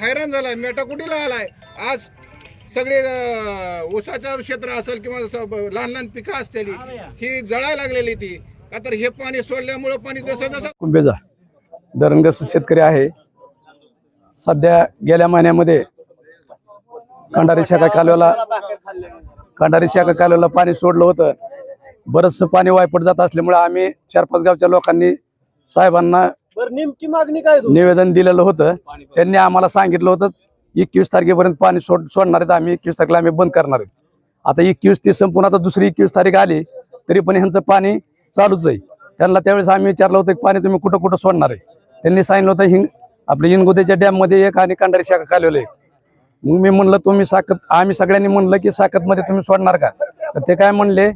हैराण झालाय मेटाकुटीला आलाय? आज सगळे ऊसाचं क्षेत्र असेल किंवा लहान लहान पिकं असलेली ही जळायला लागलेली ती. का तर हे पाणी सोडल्यामुळं पाणी जसं जसं कुंभेजा धरणग्रस्त शेतकरी आहे. सध्या गेल्या महिन्यामध्ये कंडारी शाखा कालव्याला कंडारी शाखा कालव्याला पाणी सोडलं होतं. बरंचसं पाणी वायपट जात असल्यामुळे आम्ही चार पाच गावच्या लोकांनी साहेबांना बरं नेमकी मागणी काय तुमची? निवेदन दिलेलं होतं. त्यांनी आम्हाला सांगितलं होतं एकवीस तारखेपर्यंत पाणी सोड सोडणार आहेत आम्ही एकवीस तारखेला आम्ही बंद करणार आहेत. आता एकवीस ती संपून आता दुसरी एकवीस तारीख आली तरी पण ह्यांचं पाणी चालूच आहे. त्यांना त्यावेळेस आम्ही विचारलं होतं की पाणी तुम्ही कुठं कुठं सोडणार आहे? त्यांनी सांगितलं होतं हिंग आपल्या हिंगोदेच्या डॅममध्ये एक आणि कंडारी शाखा कालवलं आहे मग मी म्हणलं तुम्ही साखत आम्ही सगळ्यांनी म्हणलं की साखतमध्ये तुम्ही सोडणार का? तर ते काय म्हणले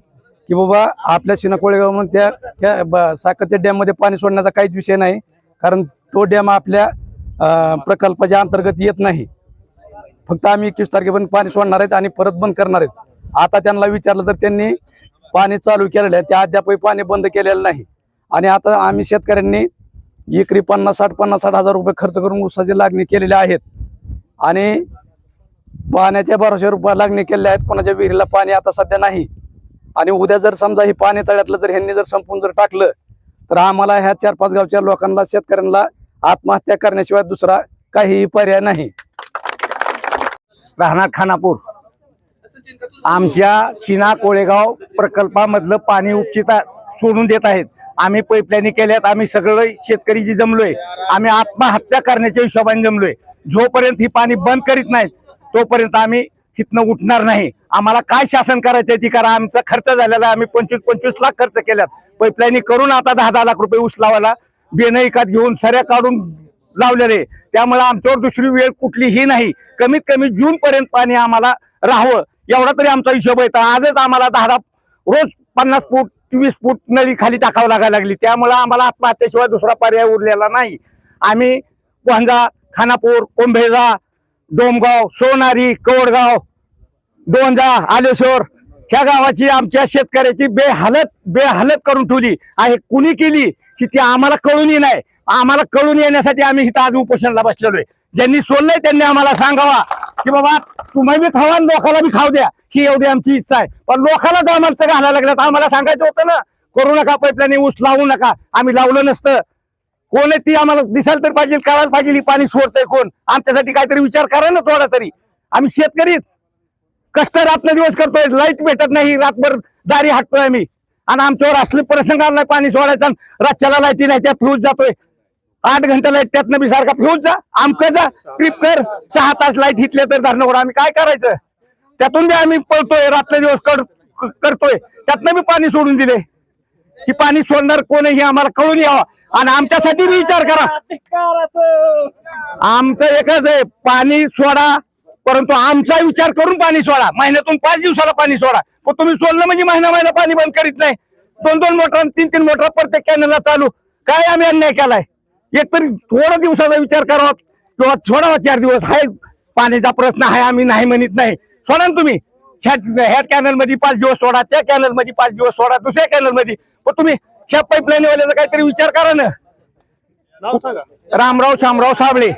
की बाबा आपल्या शिना कोळेगाव म्हणून त्या त्या ब- साखरच्या डॅममध्ये पाणी सोडण्याचा काहीच विषय नाही. कारण तो डॅम आपल्या प्रकल्पाच्या अंतर्गत येत नाही. फक्त आम्ही एकवीस तारखेपर्यंत पाणी सोडणार आहेत आणि परत बंद करणार आहेत. आता त्यांना विचारलं तर त्यांनी पाणी चालू केलेलं आहे. त्या अद्यापही पाणी बंद केलेलं नाही. आणि आता आम्ही शेतकऱ्यांनी एकरी पन्नास साठ पन्नास साठ हजार रुपये खर्च करून ऊसाची लागणी केलेल्या आहेत. आणि पाण्याच्या बाराशे रुपये लागणी केलेल्या आहेत. कोणाच्या विहिरीला पाणी आता सध्या नाही. आणि उद्या जर समजा हे पाणी तळ्यातलं जर ह्यांनी जर संपून जर टाकलं तर आम्हाला ह्या चार पाच गावच्या लोकांना शेतकऱ्यांना आत्महत्या करण्याशिवाय दुसरा काहीही पर्याय नाही. राहणार खानापूर. आमच्या शिना कोळेगाव प्रकल्पामधलं पाणी उपचिता सोडून देत आहेत. आम्ही पाईपलाईनी केल्यात आम्ही सगळं शेतकरी जी जमलोय आम्ही आत्महत्या करण्याच्या हिशोबाने जमलोय. जोपर्यंत ही पाणी बंद करीत नाहीत तोपर्यंत आम्ही तिथनं उठणार नाही. आम्हाला काय शासन करायचं ती करा. आमचा खर्च झालेला आहे. आम्ही पंचवीस पंचवीस लाख खर्च केल्यात. पाईपलाईनी करून आता दहा दहा लाख रुपये ऊस लावायला बेन एकात घेऊन सऱ्या काढून लावलेले. त्यामुळे आमच्यावर दुसरी वेळ कुठलीही नाही. कमीत कमी जून पर्यंत पाणी आम्हाला राहावं. एवढा तरी आमचा हिशोब येतो आजच आम्हाला दहा दहा रोज पन्नास फूट वीस फूट नळी खाली टाकावं लागायला लागली. त्यामुळे आम्हाला आत्महत्येशिवाय दुसरा पर्याय उरलेला नाही. आम्ही वांजा खानापूर कोंभेजा डोमगाव सोनारी कवडगाव डोंजा आलेश्वर ह्या गावाची आमच्या शेतकऱ्याची बेहालत बेहालत करून ठेवली. आणि कुणी केली की ती आम्हाला कळूनही नाही. आम्हाला कळून येण्यासाठी आम्ही इथं आज उपोषणाला बसलेलो आहे. ज्यांनी सोडलंय त्यांनी आम्हाला सांगावा की बाबा तुम्ही बी खावा आणि लोकाला बी खाऊ द्या. ही एवढी आमची इच्छा आहे. पण लोकाला जर आम्हाला घालायला लागलं तर आम्हाला सांगायचं होतं ना करू नका पैपल्याने ऊस लावू नका. आम्ही लावलं नसतं. कोण आहे ती आम्हाला दिसायला तर पाहिजे कळायला पाहिजे ही पाणी सोडतंय कोण? आमच्यासाठी काहीतरी विचार करा ना थोडा तरी. आम्ही शेतकरी कष्ट रात्र दिवस करतोय लाइट भेटत नाही रातभर दारी हटतोय आम्ही. आणि आमच्यावर असले प्रसंग आलाय पाणी सोडायचा आणि रातच्याला लाईटी नाही त्या फ्यूज जातोय. आठ घंटा लाइट त्यातनं बी सारखा फ्यूज जा आमक जा ट्रिप कर. सहा तास लाइट हिटले तर धरणं आम्ही काय करायचं? त्यातून बी आम्ही पळतोय रात्र दिवस करतोय. त्यातनं बी पाणी सोडून दिले की पाणी सोडणार कोण हे आम्हाला कळून यावं. आणि आमच्यासाठी विचार करा. आमचं एकच आहे पाणी सोडा. परंतु आमचा विचार करून पाणी सोडा. महिन्यातून पाच दिवसाला पाणी सोडा. पण तुम्ही सोडलं म्हणजे महिना महिना पाणी बंद करीत नाही. दोन दोन मोटर तीन तीन मोटर प्रत्येक कॅनलला चालू. काय आम्ही अन्याय केलाय? एकतरी थोडा दिवसाचा विचार करावा किंवा सोडावा चार दिवस. हाय पाण्याचा प्रश्न आहे आम्ही नाही म्हणत नाही. सोडा ना तुम्ही. ह्या ह्या कॅनलमध्ये पाच दिवस सोडा त्या कॅनलमध्ये पाच दिवस सोडा दुसऱ्या कॅनलमध्ये पण तुम्ही ह्या पाईपलाईन वाल्याचा काहीतरी विचार करा ना. रामराव शामराव साबळे.